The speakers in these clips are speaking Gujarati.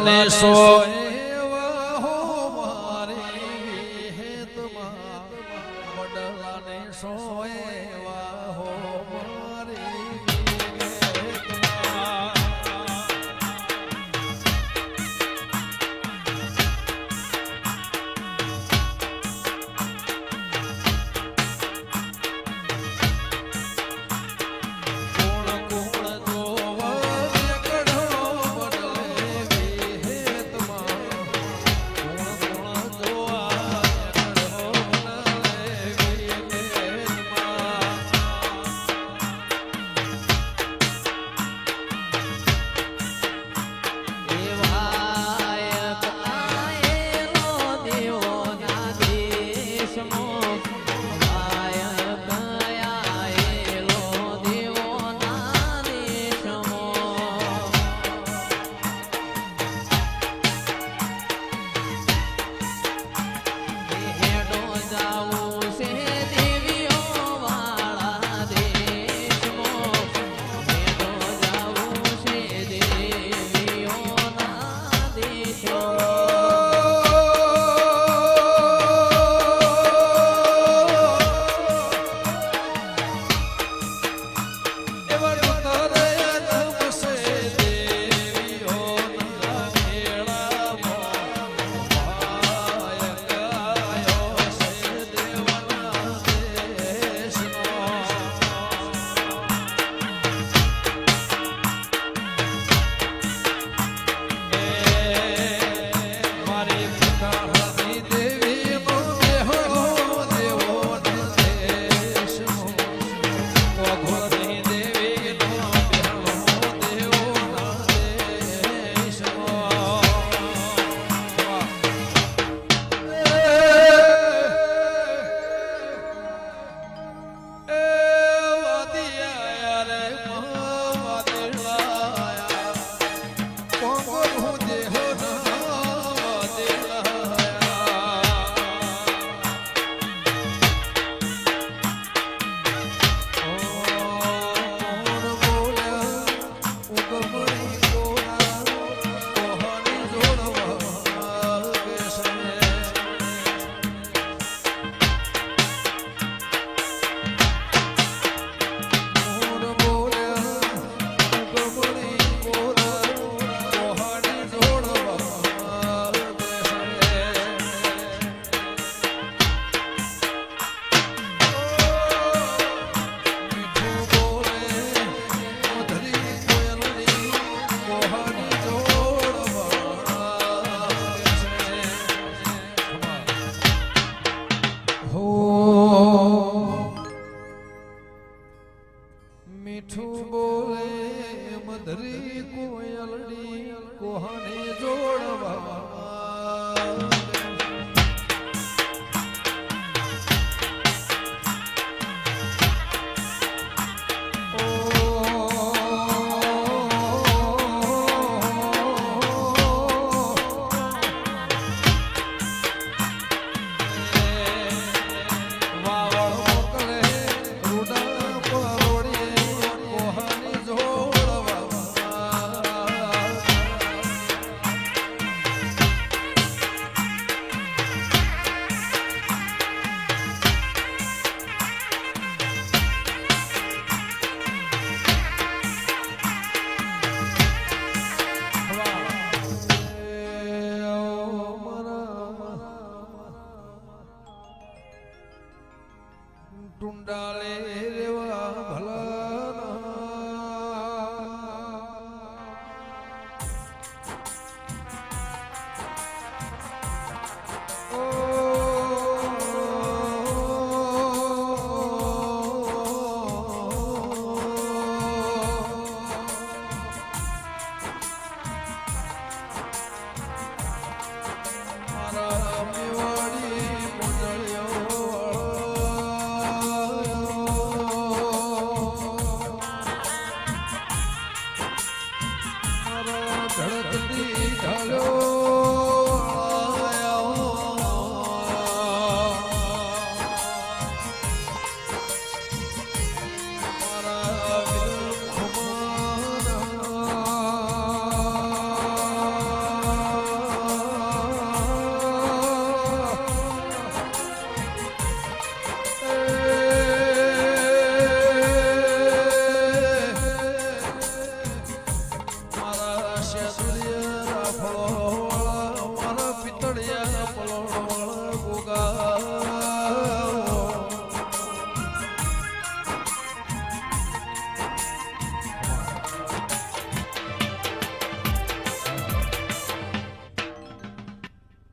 વડલાને સો વડલાને સોએવા હો કોણ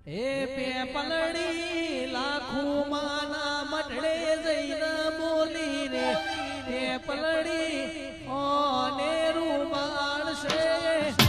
એ પેપલડી લાખો માના મટડે જઈને બોલી રે. પેપલડી ઓને રૂમાળ છે